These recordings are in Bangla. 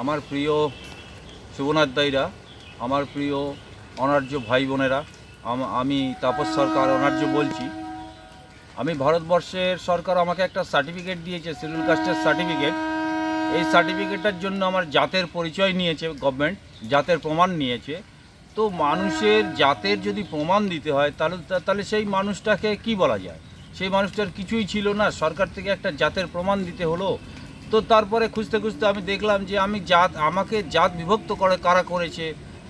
আমার প্রিয় শুভনাথ দাইরা আমার প্রিয় অনার্য ভাই বোনেরা আমি তাপস সরকার, অনার্য বলছি। আমি ভারতবর্ষের সরকার আমাকে একটা সার্টিফিকেট দিয়েছে শিডিউল কাস্টের সার্টিফিকেট। এই সার্টিফিকেটটার জন্য আমার জাতের পরিচয় নিয়েছে গভর্নমেন্ট জাতের প্রমাণ নিয়েছে। তো মানুষের জাতের যদি প্রমাণ দিতে হয়, তাহলে তাহলে সেই মানুষটাকে কি বলা যায়? সেই মানুষটার কিছুই ছিল না। সরকার থেকে একটা জাতের প্রমাণ দিতে হলো। তো তারপরে খুঁজতে খুঁজতে আমি দেখলাম যে আমি জাত, আমাকে জাত বিভক্ত করে কারা করেছে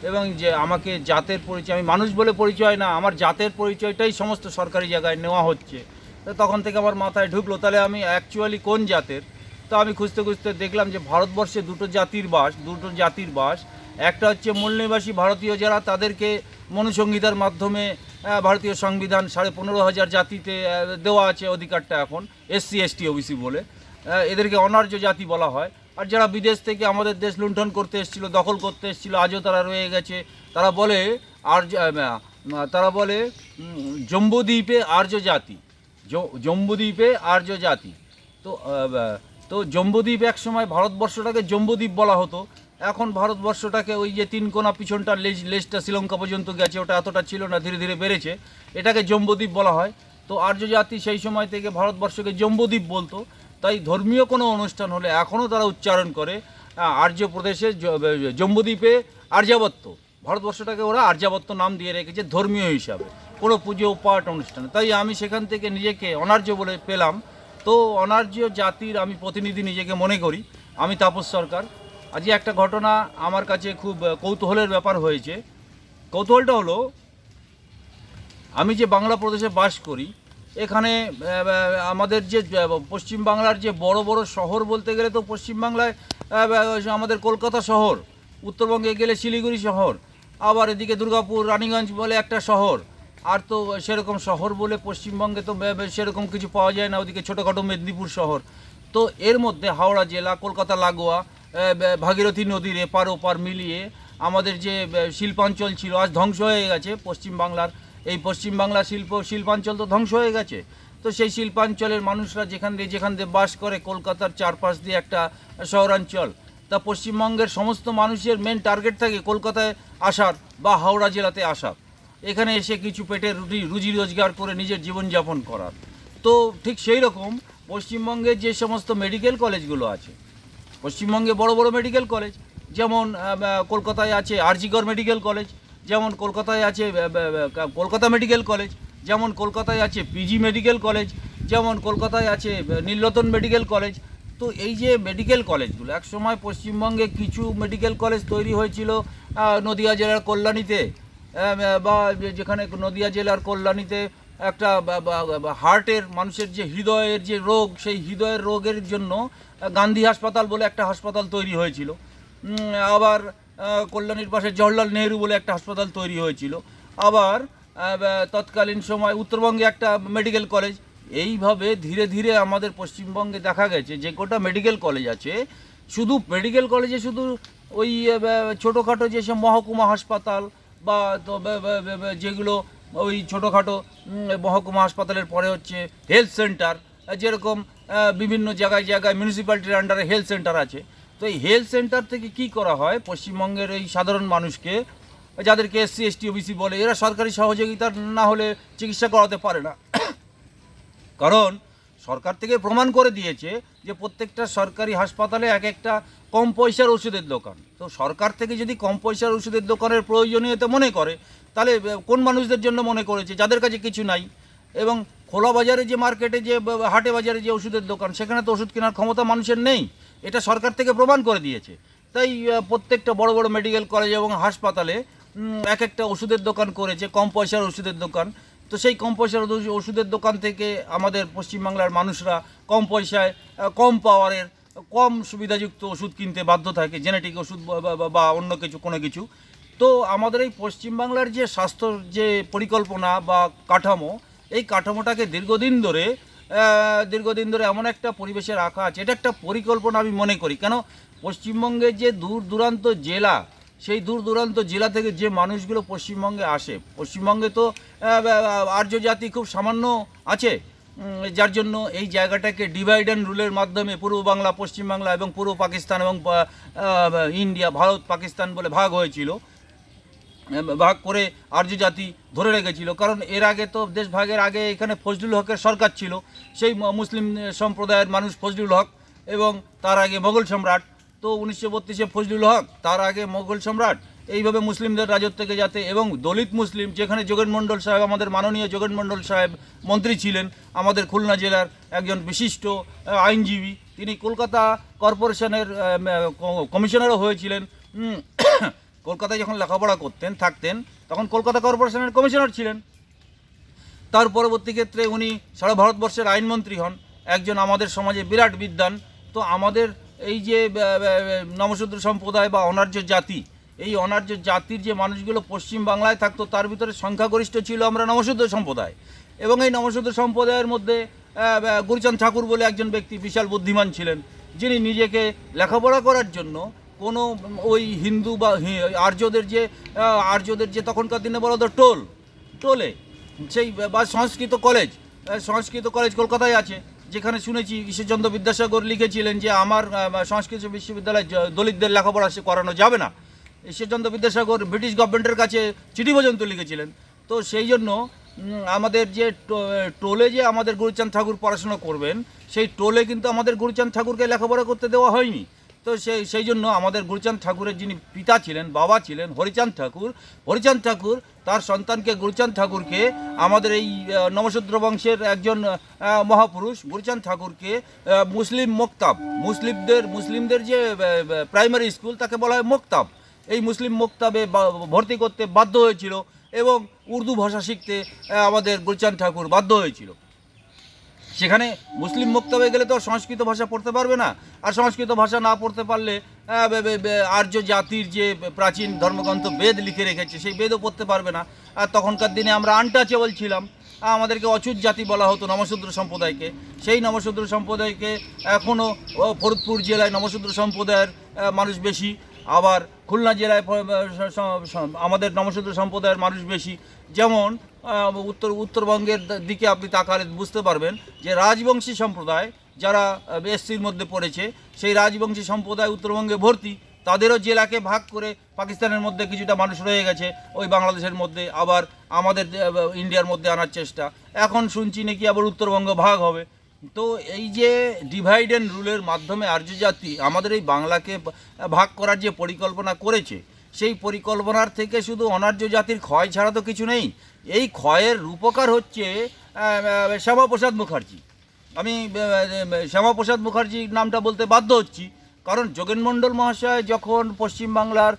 এবং যে আমাকে জাতের পরিচয়, আমি মানুষ বলে পরিচয় না, আমার জাতের পরিচয়টাই সমস্ত সরকারি জায়গায় নেওয়া হচ্ছে। তো তখন থেকে আমার মাথায় ঢুকলো, তাহলে আমি অ্যাকচুয়ালি কোন জাতের? তো আমি খুঁজতে খুঁজতে দেখলাম যে ভারতবর্ষে দুটো জাতির বাস, দুটো জাতির বাস। একটা হচ্ছে মূল নিবাসী ভারতীয় যারা, তাদেরকে মনুসংহিতার মাধ্যমে ভারতীয় সংবিধান সাড়ে পনেরো হাজার জাতিতে দেওয়া আছে অধিকারটা এখন, এসসি, এসটি, ওবিসি বলে। এদেরকে অনার্য জাতি বলা হয়। আর যারা বিদেশ থেকে আমাদের দেশ লুণ্ঠন করতে এসেছিল, দখল করতে এসেছিল, আজও তারা রয়ে গেছে। তারা বলে, আর্য তারা বলে জম্বুদ্বীপে আর্য জাতি। জম্বুদ্বীপে আর্য জাতি। তো তো জম্বুদ্বীপ এক সময় ভারতবর্ষটাকে জম্বুদ্বীপ বলা হতো। এখন ভারতবর্ষটাকে ওই যে তিন কোনা পিছনটা লেজ লেজটা শ্রীলঙ্কা পর্যন্ত গেছে, ওটা এতটা ছিল না, ধীরে ধীরে বেড়েছে। এটাকে জম্বুদ্বীপ বলা হয়। তো আর্য জাতি সেই সময় থেকে ভারতবর্ষকে জম্বুদ্বীপ বলতো। তাই ধর্মীয় কোনো অনুষ্ঠান হলে এখনও তারা উচ্চারণ করে আর্য প্রদেশে জম্বুদ্বীপে আর্যাবত্য ভারতবর্ষটাকে ওরা আর্যাবত্য নাম দিয়ে রেখেছে ধর্মীয় হিসাবে। কোনো পুজো, পাঠ, অনুষ্ঠানে। তাই আমি সেখান থেকে নিজেকে অনার্য বলে পেলাম। তো অনার্য জাতির আমি প্রতিনিধি নিজেকে মনে করি। আমি তাপস সরকার। আজকে একটা ঘটনা আমার কাছে খুব কৌতূহলের ব্যাপার হয়েছে। কৌতূহলটা হলো, আমি যে বাংলা প্রদেশে বাস করি, এখানে আমাদের যে পশ্চিমবাংলার যে বড় বড় শহর বলতে গেলে তো পশ্চিমবাংলায় আমাদের কলকাতা শহর, উত্তরবঙ্গে গেলে শিলিগুড়ি শহর, আবার এদিকে দুর্গাপুর, রানীগঞ্জ বলে একটা শহর, আর তো সেরকম শহর বলে পশ্চিমবঙ্গে তো সেরকম কিছু পাওয়া যায় না, ওদিকে ছোটোখাটো মেদিনীপুর শহর। তো এর মধ্যে হাওড়া জেলা, কলকাতা লাগোয়া ভাগীরথী নদীর এপার ওপার মিলিয়ে আমাদের যে শিল্পাঞ্চল ছিল, আজ ধ্বংস হয়ে গেছে পশ্চিমবাংলার এই পশ্চিমবাংলার শিল্প, শিল্পাঞ্চল তো ধ্বংস হয়ে গেছে। তো সেই শিল্পাঞ্চলের মানুষরা যেখান দিয়ে যেখান দিয়ে বাস করে, কলকাতার চারপাশ দিয়ে একটা শহরাঞ্চল। তা পশ্চিমবঙ্গের সমস্ত মানুষের মেন টার্গেট থাকে কলকাতায় আসার বা হাওড়া জেলাতে আসার। এখানে এসে কিছু পেটের রুটি, রুজি রোজগার করে নিজের জীবনযাপন করার। তো ঠিক সেই রকম পশ্চিমবঙ্গের যে সমস্ত মেডিকেল কলেজগুলো আছে পশ্চিমবঙ্গে বড় বড় মেডিকেল কলেজ যেমন কলকাতায় আছে আরজিগড় মেডিকেল কলেজ যেমন কলকাতায় আছে কলকাতা মেডিকেল কলেজ যেমন কলকাতায় আছে পিজি মেডিকেল কলেজ যেমন কলকাতায় আছে নীলরতন মেডিকেল কলেজ তো এই যে মেডিকেল কলেজগুলো এক সময় পশ্চিমবঙ্গে কিছু মেডিকেল কলেজ তৈরি হয়েছিল নদিয়া জেলার কল্যাণীতে বা যেখানে নদিয়া জেলার কল্যাণীতে একটা হার্টের মানুষের যে হৃদয়ের যে রোগ, সেই হৃদয়ের রোগের জন্য গান্ধী হাসপাতাল বলে একটা হাসপাতাল তৈরি হয়েছিল। আবার কল্যাণীর পাশে জওহরলাল নেহরু বলে একটা হাসপাতাল তৈরি হয়েছিল। আবার তৎকালীন সময় উত্তরবঙ্গে একটা মেডিকেল কলেজ এইভাবে ধীরে ধীরে আমাদের পশ্চিমবঙ্গে দেখা গেছে যে গোটা মেডিকেল কলেজ আছে। শুধু মেডিকেল কলেজে শুধু ওই ছোটোখাটো যেসব মহকুমা হাসপাতাল বা, যেগুলো ওই ছোটোখাটো মহকুমা হাসপাতালের পরে হচ্ছে হেলথ সেন্টার যেরকম বিভিন্ন জায়গায় জায়গায় মিউনিসিপ্যালিটির আন্ডারে হেলথ সেন্টার আছে। তো এই হেলথ সেন্টার থেকে কি করা হয়? পশ্চিমবঙ্গের এই সাধারণ মানুষকে, যাদেরকে এসসি এসটি ওবিসি বলে, এরা সরকারি সহযোগিতা না হলে চিকিৎসা করাতে পারে না। কারণ সরকার থেকে প্রমাণ করে দিয়েছে যে প্রত্যেকটা সরকারি হাসপাতালে এক একটা কম পয়সার ওষুধের দোকান। তো সরকার থেকে যদি কম পয়সার ওষুধের দোকানের প্রয়োজনীয়তা মনে করে তাহলে কোন মানুষদের জন্য মনে করেছে? যাদের কাছে কিছু নাই। এবং খোলা বাজারে যে মার্কেটে যে হাটে বাজারে যে ওষুধের দোকান, সেখানে তো ওষুধ কেনার ক্ষমতা মানুষের নেই। এটা সরকার থেকে প্রমাণ করে দিয়েছে। তাই প্রত্যেকটা বড় বড় মেডিকেল কলেজ এবং হাসপাতালে এক একটা ওষুধের দোকান করেছে, কম পয়সার ওষুধের দোকান। তো সেই কম পয়সার ওষু- ওষুধের দোকান থেকে আমাদের পশ্চিমবাংলার মানুষরা কম পয়সায় কম পাওয়ারের কম সুবিধাযুক্ত ওষুধ কিনতে বাধ্য থাকে জেনেটিক ওষুধ বা, অন্য কিছু, কোনো কিছু। তো আমাদের এই পশ্চিমবাংলার যে স্বাস্থ্যর যে পরিকল্পনা বা কাঠামো, এই কাঠামোটাকে দীর্ঘদিন ধরে দীর্ঘদিন ধরে এমন একটা পরিবেশে রাখা আছে, এটা একটা পরিকল্পনা আমি মনে করি। কেন? পশ্চিমবঙ্গের যে দূর দূরান্ত জেলা, সেই দূর দূরান্ত জেলা থেকে যে মানুষগুলো পশ্চিমবঙ্গে আসে, পশ্চিমবঙ্গে তো আর্য জাতি খুব সামান্য আছে যার জন্য এই জায়গাটাকে ডিভাইড অ্যান্ড রুলের মাধ্যমে পূর্ব বাংলা, পশ্চিম বাংলা এবং পূর্ব পাকিস্তান এবং ইন্ডিয়া, ভারত, পাকিস্তান বলে ভাগ হয়েছিল। ভাগ করে আর্য জাতি ধরে রেখেছিল। কারণ এর আগে তো দেশ ভাগের আগে এখানে ফজলুল হকের সরকার ছিল। সেই মুসলিম সম্প্রদায়ের মানুষ ফজলুল হক এবং তার আগে মোগল সম্রাট। তো উনিশশো বত্রিশে ফজলুল হক, তার আগে মোগল সম্রাট। এইভাবে মুসলিমদের রাজত্বকে যাতে এবং দলিত মুসলিম, যেখানে যোগেন মণ্ডল সাহেব, আমাদের মাননীয় যোগেন মণ্ডল সাহেব মন্ত্রী ছিলেন, আমাদের খুলনা জেলার একজন বিশিষ্ট আইনজীবী, তিনি কলকাতা কর্পোরেশনের কমিশনারও হয়েছিলেন। কলকাতায় যখন লেখাপড়া করতেন, থাকতেন, তখন কলকাতা কর্পোরেশনের কমিশনার ছিলেন। তার পরবর্তী ক্ষেত্রে উনি সারা ভারতবর্ষের আইনমন্ত্রী হন, একজন আমাদের সমাজে বিরাট বিদ্বান। তো আমাদের এই যে নমশূদ্র সম্প্রদায় বা অনার্য জাতি, এই অনার্য জাতির যে মানুষগুলো পশ্চিম বাংলায় থাকতো, তার ভিতরে সংখ্যাগরিষ্ঠ ছিল আমরা নমশূদ্র সম্প্রদায়। এবং এই নমশূদ্র সম্প্রদায়ের মধ্যে গুরুচাঁদ ঠাকুর বলে একজন ব্যক্তি বিশাল বুদ্ধিমান ছিলেন, যিনি নিজেকে লেখাপড়া করার জন্য কোনো ওই হিন্দু বা আর্যদের যে আর্যদের যে তখনকার দিনে বলা টোল, টোলে, সেই, বা সংস্কৃত কলেজ সংস্কৃত কলেজ কলকাতায় আছে, যেখানে শুনেছি ঈশ্বরচন্দ্র বিদ্যাসাগর লিখেছিলেন যে আমার সংস্কৃত বিশ্ববিদ্যালয়ে দলিতদের লেখাপড়া সে করানো যাবে না। ঈশ্বরচন্দ্র বিদ্যাসাগর ব্রিটিশ গভর্নমেন্টের কাছে চিঠি পর্যন্ত লিখেছিলেন। তো সেই জন্য আমাদের যে টোলে যে আমাদের গুরুচাঁদ ঠাকুর পড়াশোনা করবেন, সেই টোলে কিন্তু আমাদের গুরুচাঁদ ঠাকুরকে লেখাপড়া করতে দেওয়া হয়নি। তো সেই সেই জন্য আমাদের গুরুচাঁদ ঠাকুরের যিনি পিতা ছিলেন, বাবা ছিলেন, হরিচাঁদ ঠাকুর হরিচাঁদ ঠাকুর তার সন্তানকে, গুরুচাঁদ ঠাকুরকে, আমাদের এই নবশূদ্র বংশের একজন মহাপুরুষ, গুরুচাঁদ ঠাকুরকে মুসলিম মোক্তাব, মুসলিমদের মুসলিমদের যে প্রাইমারি স্কুল তাকে বলা হয় মোক্তাব। এই মুসলিম মোক্তাবে ভর্তি করতে বাধ্য হয়েছিল এবং উর্দু ভাষা শিখতে আমাদের গুরুচাঁদ ঠাকুর বাধ্য হয়েছিল। সেখানে মুসলিম মুক্তবে গেলে তো সংস্কৃত ভাষা পড়তে পারবে না। আর সংস্কৃত ভাষা না পড়তে পারলে আর্য জাতির যে প্রাচীন ধর্মগ্রন্থ বেদ লিখে রেখেছে, সেই বেদও পড়তে পারবে না। আর তখনকার দিনে আমরা আনটাচেবল ছিলাম। আমাদেরকে অচ্যুত জাতি বলা হতো নমশূদ্র সম্প্রদায়কে। সেই নমশূদ্র সম্প্রদায়কে এখনও ফরিদপুর জেলায় নমশূদ্র সম্প্রদায়ের মানুষ বেশি আবার খুলনা জেলায় আমাদের নমশূদ্র সম্প্রদায়ের মানুষ বেশি। যেমন উত্তর উত্তরবঙ্গের দিকে আপনি তাকালে বুঝতে পারবেন যে রাজবংশী সম্প্রদায় যারা এসসির মধ্যে পড়েছে, সেই রাজবংশী সম্প্রদায় উত্তরবঙ্গে ভর্তি, তাদেরও জেলাকে ভাগ করে পাকিস্তানের মধ্যে কিছুটা মানুষ রয়ে গেছে, ওই বাংলাদেশের মধ্যে আবার আমাদের ইন্ডিয়ার মধ্যে আনার চেষ্টা। এখন শুনছি নাকি আবার উত্তরবঙ্গ ভাগ হবে। তো এই যে ডিভাইড অ্যান্ড রুলের মাধ্যমে আর্য জাতি আমাদের এই বাংলাকে ভাগ করার যে পরিকল্পনা করেছে, সেই পরিকল্পনার থেকে শুধু অনার্য জাতির ক্ষয় ছাড়া তো কিছু নেই। এই ক্ষয়ের রূপকার হচ্ছে শ্যামাপ্রসাদ মুখার্জি। আমি শ্যামাপ্রসাদ মুখার্জির নামটা বলতে বাধ্য হচ্ছি। কারণ যোগেন মণ্ডল মহাশয় যখন পশ্চিমবাংলার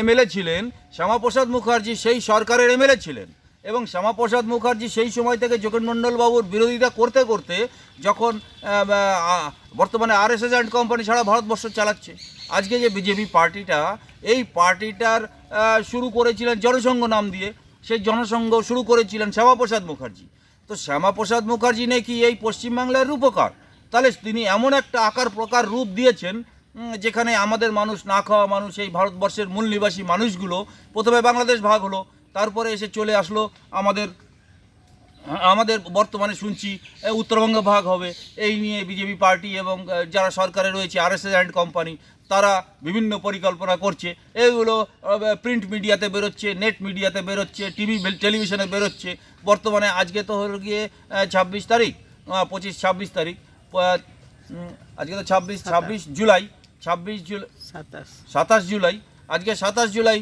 এমএলএ ছিলেন, শ্যামাপ্রসাদ মুখার্জি সেই সরকারের এমএলএ ছিলেন এবং শ্যামাপ্রসাদ মুখার্জি সেই সময় থেকে যোগেন মণ্ডলবাবুর বিরোধিতা করতে করতে যখন বর্তমানে আর অ্যান্ড কোম্পানি ছাড়া ভারতবর্ষ চালাচ্ছে। আজকে যে বিজেপি পার্টিটা, এই পার্টিটার শুরু করেছিলেন জনসংঘ নাম দিয়ে। সেই জনসংঘ শুরু করেছিলেন শ্যামাপ্রসাদ মুখার্জি। তো শ্যামাপ্রসাদ মুখার্জি নাকি এই পশ্চিমবাংলার রূপকার? তাহলে তিনি এমন একটা আকার প্রকার রূপ দিয়েছেন যেখানে আমাদের মানুষ, না খাওয়া মানুষ, এই ভারতবর্ষের মূল নিবাসী মানুষগুলো, প্রথমে বাংলাদেশ ভাগ হলো, তারপরে এসে চলে আসলো আমাদের আমাদের বর্তমানে শুনছি উত্তরবঙ্গ ভাগ হবে। এই নিয়ে বিজেপি পার্টি এবং যারা সরকারে রয়েছে আর এস অ্যান্ড কোম্পানি তারা বিভিন্ন পরিকল্পনা করছে। এইগুলো প্রিন্ট মিডিয়াতে বেরোচ্ছে নেট মিডিয়াতে বেরোচ্ছে টিভি টেলিভিশনে বেরোচ্ছে। বর্তমানে আজকে তো হলো গিয়ে ছাব্বিশ তারিখ পঁচিশ ছাব্বিশ তারিখ আজকে তো ছাব্বিশ ছাব্বিশ জুলাই ছাব্বিশ জুলাই সাতাশ। সাতাশ জুলাই আজকে সাতাশ জুলাই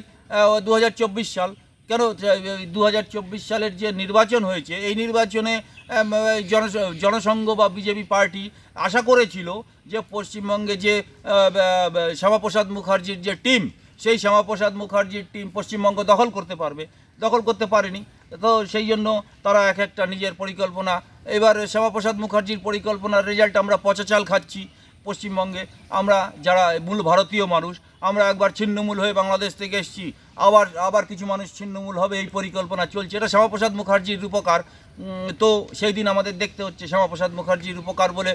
দু হাজার চব্বিশ সাল। কেন দু হাজার চব্বিশ সালের যে নির্বাচন হয়েছে, এই নির্বাচনে জন- জনসংঘ বা বিজেপি পার্টি আশা করেছিল যে পশ্চিমবঙ্গে যে শ্যামাপ্রসাদ মুখার্জির যে টিম, সেই শ্যামাপ্রসাদ মুখার্জির টিম পশ্চিমবঙ্গ দখল করতে পারবে। দখল করতে পারেনি। তো সেই জন্য তারা এক একটা নিজের পরিকল্পনা, এবার শ্যামাপ্রসাদ মুখার্জির পরিকল্পনার রেজাল্ট আমরা পচা চাল খাচ্ছি পশ্চিমবঙ্গে। আমরা যারা মূল ভারতীয় মানুষ, আমরা একবার ছিন্নমূল হয়ে বাংলাদেশ থেকে এসেছি। আবার আবার কিছু মানুষ ছিন্নমূল হবে, এই পরিকল্পনা চলছে। এটা শ্যামাপ্রসাদ মুখার্জির রূপকার। তো সেই দিন আমাদের দেখতে হচ্ছে শ্যামাপ্রসাদ মুখার্জির রূপকার বলে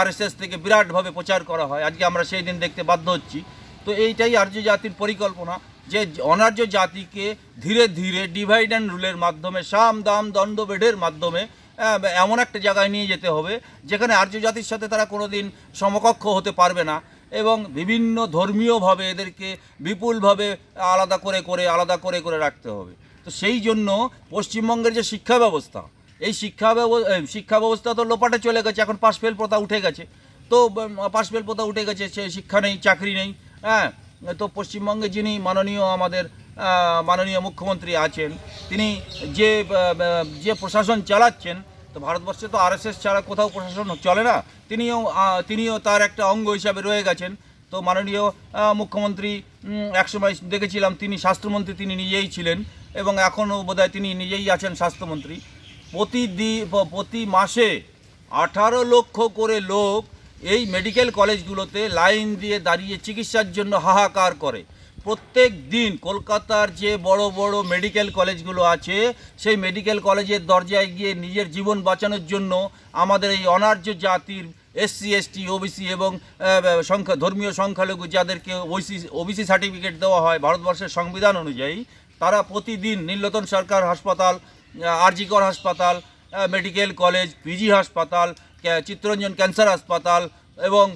আরএসএস থেকে বিরাটভাবে প্রচার করা হয়। আজকে আমরা সেই দিন দেখতে বাধ্য হচ্ছি। তো এইটাই আর্য জাতির পরিকল্পনা, যে অনার্য জাতিকে ধীরে ধীরে ডিভাইড অ্যান্ড রুলের মাধ্যমে, সাম, দাম দণ্ডবেঢের মাধ্যমে এমন একটা জায়গায় নিয়ে যেতে হবে, যেখানে আর্য জাতির সাথে তারা কোনো দিন সমকক্ষ হতে পারবে না। এবং বিভিন্ন ধর্মীয়ভাবে এদেরকে বিপুলভাবে আলাদা করে করে, আলাদা করে করে রাখতে হবে। তো সেই জন্য পশ্চিমবঙ্গের যে শিক্ষা ব্যবস্থা, এই শিক্ষা শিক্ষা ব্যবস্থা তো লোপাটে চলে গেছে, এখন পাশ ফেল প্রথা উঠে গেছে। তো পাশ ফেল প্রথা উঠে গেছে, সে শিক্ষা নেই, চাকরি নেই হ্যাঁ? তো পশ্চিমবঙ্গে যিনি মাননীয় আমাদের মাননীয় মুখ্যমন্ত্রী আছেন, তিনি যে যে প্রশাসন চালাচ্ছেন তো ভারতবর্ষে তো আরএসএস ছাড়া কোথাও প্রশাসন চলে না। তিনিও তিনিও তার একটা অঙ্গ হিসাবে রয়ে গেছেন। তো মাননীয় মুখ্যমন্ত্রী একসময় দেখেছিলাম তিনি স্বাস্থ্যমন্ত্রী তিনি নিজেই ছিলেন এবং এখনও বোধহয় তিনি নিজেই আছেন স্বাস্থ্যমন্ত্রী। প্রতিদিন প্রতি মাসে আঠারো লক্ষ করে লোক এই মেডিকেল কলেজগুলোতে লাইন দিয়ে দাঁড়িয়ে চিকিৎসার জন্য হাহাকার করে। প্রত্যেক দিন কলকাতার যে বড় বড় মেডিকেল কলেজগুলো আছে, সেই মেডিকেল কলেজের দরজায় গিয়ে নিজের জীবন বাঁচানোর জন্য আমাদের এই অনার্য জাতির এসসি, এসটি, ওবিসি এবং সংখ্যা, ধর্মীয় সংখ্যালঘু যাদেরকে ওইসি, ওবিসি সার্টিফিকেট দেওয়া হয় ভারতবর্ষের সংবিধান অনুযায়ী, তারা প্রতিদিন নীলতন সরকার হাসপাতাল আরজিকর হাসপাতাল মেডিকেল কলেজ, পিজি হাসপাতাল চিত্তরঞ্জন ক্যান্সার হাসপাতাল এবং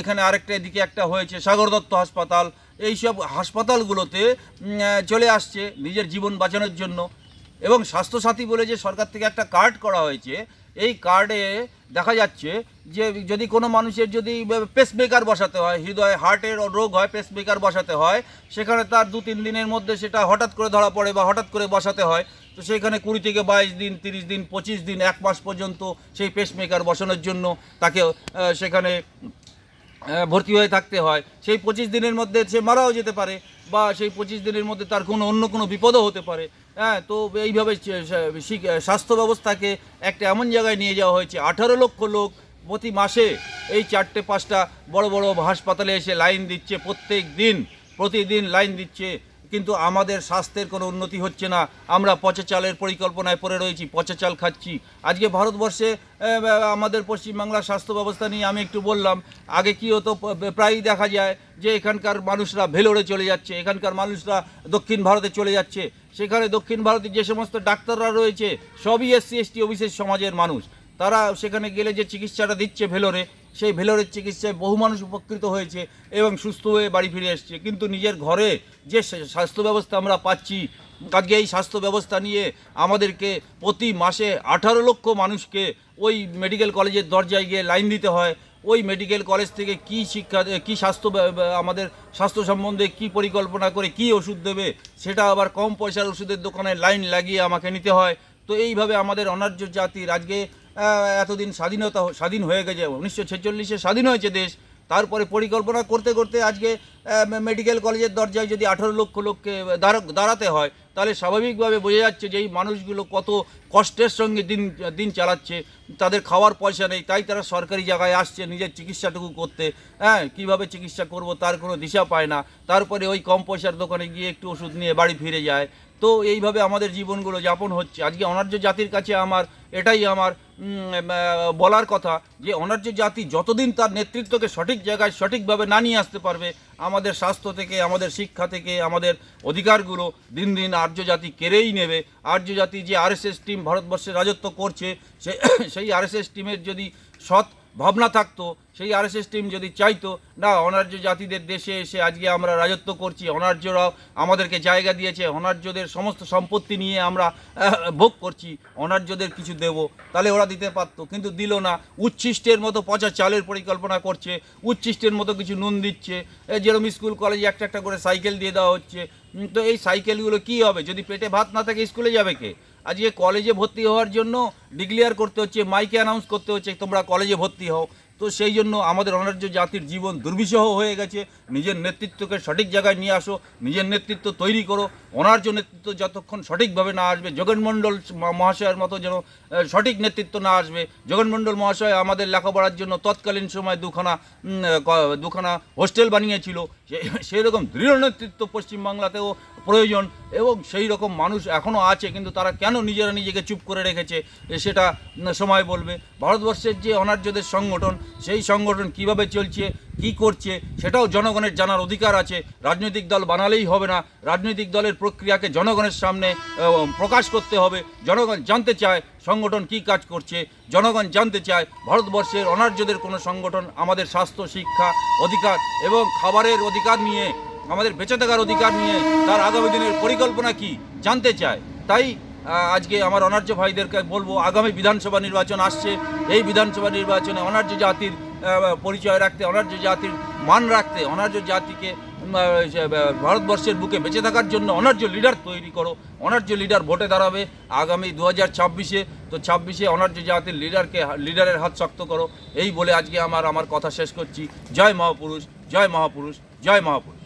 এখানে আরেকটা এদিকে একটা হয়েছে সাগর দত্ত হাসপাতাল এইসব হাসপাতালগুলোতে চলে আসছে নিজের জীবন বাঁচানোর জন্য। এবং স্বাস্থ্যসাথী বলে যে সরকার থেকে একটা কার্ড করা হয়েছে, এই কার্ডে দেখা যাচ্ছে যে যদি কোনো মানুষের যদি পেসমেকার বসাতে হয়, হৃদয় হার্টের রোগ হয় পেসমেকার বসাতে হয়, সেখানে তার দু তিন দিনের মধ্যে সেটা হঠাৎ করে ধরা পড়ে বা হঠাৎ করে বসাতে হয়, তো সেখানে কুড়ি থেকে বাইশ দিন, তিরিশ দিন, পঁচিশ দিন, এক মাস পর্যন্ত সেই পেসমেকার বসানোর জন্য তাকে সেখানে ভর্তি হয়ে থাকতে হয়। সেই পঁচিশ দিনের মধ্যে সে মারাও যেতে পারে বা সেই পঁচিশ দিনের মধ্যে তার কোনো অন্য কোনো বিপদও হতে পারে। হ্যাঁ তো এইভাবে স্বাস্থ্য ব্যবস্থাকে একটা এমন জায়গায় নিয়ে যাওয়া হয়েছে, আঠারো লক্ষ লোক প্রতি মাসে এই চারটে পাঁচটা বড় বড় হাসপাতালে এসে লাইন দিচ্ছে প্রত্যেক দিন, প্রতিদিন লাইন দিচ্ছে। কিন্তু আমাদের স্বাস্থ্যের কোনো উন্নতি হচ্ছে না। আমরা পচা চালের পরিকল্পনায় পড়ে রয়েছি, পচা চাল খাচ্ছি। আজকে ভারতবর্ষে আমাদের পশ্চিমবাংলার স্বাস্থ্য ব্যবস্থা নিয়ে আমি একটু বললাম, আগে কি হতো প্রায়ই দেখা যায় যে এখানকার মানুষরা ভেলোরে চলে যাচ্ছে, এখানকার মানুষরা দক্ষিণ ভারতে চলে যাচ্ছে। সেখানে দক্ষিণ ভারতে যে সমস্ত ডাক্তাররা রয়েছে, সবই এসসি, এসটি অফিসের সমাজের মানুষ। তারা সেখানে গেলে যে চিকিৎসাটা দিচ্ছে ভেলোরে সেই ভেলোরের চিকিৎসায় বহু মানুষ উপকৃত হয়েছে এবং সুস্থ হয়ে বাড়ি ফিরে এসছে। কিন্তু নিজের ঘরে যে স্বাস্থ্য ব্যবস্থা আমরা পাচ্ছি আজকে এই স্বাস্থ্য ব্যবস্থা নিয়ে আমাদেরকে প্রতি মাসে আঠারো লক্ষ মানুষকে ওই মেডিকেল কলেজের দরজায় গিয়ে লাইন দিতে হয়। ওই মেডিকেল কলেজ থেকে কি শিক্ষা, কি স্বাস্থ্য আমাদের স্বাস্থ্য সম্বন্ধে কি পরিকল্পনা করে কি ওষুধ দেবে, সেটা আবার কম পয়সার ওষুধের দোকানে লাইন লাগিয়ে আমাকে নিতে হয়। তো এইভাবে আমাদের অনার্য জাতির আজকে এতদিন স্বাধীনতা স্বাধীন হয়ে গেছে। উনিশশো ছেচল্লিশে স্বাধীন হয়েছে দেশ। তারপরে পরিকল্পনা করতে করতে আজকে মেডিকেল কলেজের দরজায় যদি আঠেরো লক্ষ লোককে দাঁড়া- দাঁড়াতে হয়, তাহলে স্বাভাবিকভাবে বোঝা যাচ্ছে যে এই মানুষগুলো কত কষ্টের সঙ্গে দিন দিন চালাচ্ছে। তাদের খাওয়ার পয়সা নেই, তাই তারা সরকারি জায়গায় আসছে নিজের চিকিৎসাটুকু করতে। হ্যাঁ কীভাবে চিকিৎসা করব তার কোনো দিশা পায় না। তারপরে ওই কম পয়সার দোকানে গিয়ে একটু ওষুধ নিয়ে বাড়ি ফিরে যায়। তো এইভাবে আমাদের জীবনগুলো যাপন হচ্ছে। আজকে অনার্য জাতির কাছে আমার, এটাই আমার। বলার কথা যে অনার্য জাতি যতদিন তার নেতৃত্বকে সঠিক জায়গায় সঠিকভাবে না নিয়ে আসতে পারবে, আমাদের স্বাস্থ্য থেকে, আমাদের শিক্ষা থেকে, আমাদের অধিকারগুলো দিন দিন আর্য জাতি কেড়েই নেবে। আর্য জাতি যে আরএসএস টিম ভারতবর্ষে রাজত্ব করছে সেই আরএসএস টিমের যদি সৎ ভাবনা থাকতো সেই আরএসএস টিম যদি চাইতো, না, অনার্য জাতিদের দেশে এসে আজকে আমরা রাজত্ব করছি, অনার্যরাও আমাদেরকে জায়গা দিয়েছে, অনার্যদের সমস্ত সম্পত্তি নিয়ে আমরা ভোগ করছি, অনার্যদের কিছু দেব, তাহলে ওরা দিতে পারতো, কিন্তু দিল না। উচ্ছিষ্টের মতো পচা চালের পরিকল্পনা করছে, উচ্ছিষ্টের মতো কিছু নুন দিচ্ছে যেরকম স্কুল, কলেজে একটা একটা করে সাইকেল দিয়ে দেওয়া হচ্ছে। তো এই সাইকেলগুলো কি হবে? যদি পেটে ভাত না থাকে, স্কুলে যাবে কে? আজকে কলেজে ভর্তি হওয়ার জন্য ডিক্লেয়ার করতে হচ্ছে, মাইকে অ্যানাউন্স করতে হচ্ছে, তোমরা কলেজে ভর্তি হও। তো সেই জন্য আমাদের অনার্য জাতির জীবন দুর্বিষহ হয়ে গেছে। নিজের নেতৃত্বকে সঠিক জায়গায় নিয়ে আসো, নিজের নেতৃত্ব তৈরি করো। অনার্য নেতৃত্ব যতক্ষণ সঠিকভাবে না আসবে, জগনমণ্ডল মহাশয়ের মতো যেন সঠিক নেতৃত্ব না আসবে, জগনমণ্ডল মহাশয় আমাদের লেখাপড়ার জন্য তৎকালীন সময় দুখানা দুখানা হোস্টেল বানিয়েছিল। সে- সেই রকম দৃঢ় নেতৃত্ব পশ্চিমবাংলাতেও প্রয়োজন এবং সেই রকম মানুষ এখনও আছে, কিন্তু তারা কেন নিজেরা নিজেকে চুপ করে রেখেছে সেটা সময় বলবে। ভারতবর্ষের যে অনার্যদের সংগঠন, সেই সংগঠন কীভাবে চলছে, কি করছে, সেটাও জনগণের জানার অধিকার আছে। রাজনৈতিক দল বানালেই হবে না, রাজনৈতিক দলের প্রক্রিয়াকে জনগণের সামনে প্রকাশ করতে হবে। জনগণ জানতে চায় সংগঠন কি কাজ করছে, জনগণ জানতে চায় ভারতবর্ষের অনার্যদের কোনো সংগঠন আমাদের স্বাস্থ্য, শিক্ষা, অধিকার এবং খাবারের অধিকার নিয়ে আমাদের বেঁচে থাকার অধিকার নিয়ে তার আগামী দিনের পরিকল্পনা কি জানতে চায়। তাই আজকে আমার অনার্য ভাইদেরকে বলব, আগামী বিধানসভা নির্বাচন আসছে। এই বিধানসভা নির্বাচনে অনার্য জাতির পরিচয় রাখতে, অনার্য জাতির মান রাখতে, অনার্য জাতিকে ভারতবর্ষের বুকে বেঁচে থাকার জন্য অনার্য লিডার তৈরি করো। অনার্য লিডার ভোটে দাঁড়াবে। আগামী দু হাজার ছাব্বিশে, তো ছাব্বিশে অনার্য জাতির লিডারকে, লিডারের হাত শক্ত করো। এই বলে আজকে আমার আমার কথা শেষ করছি। জয় মহাপুরুষ জয় মহাপুরুষ জয় মহাপুরুষ।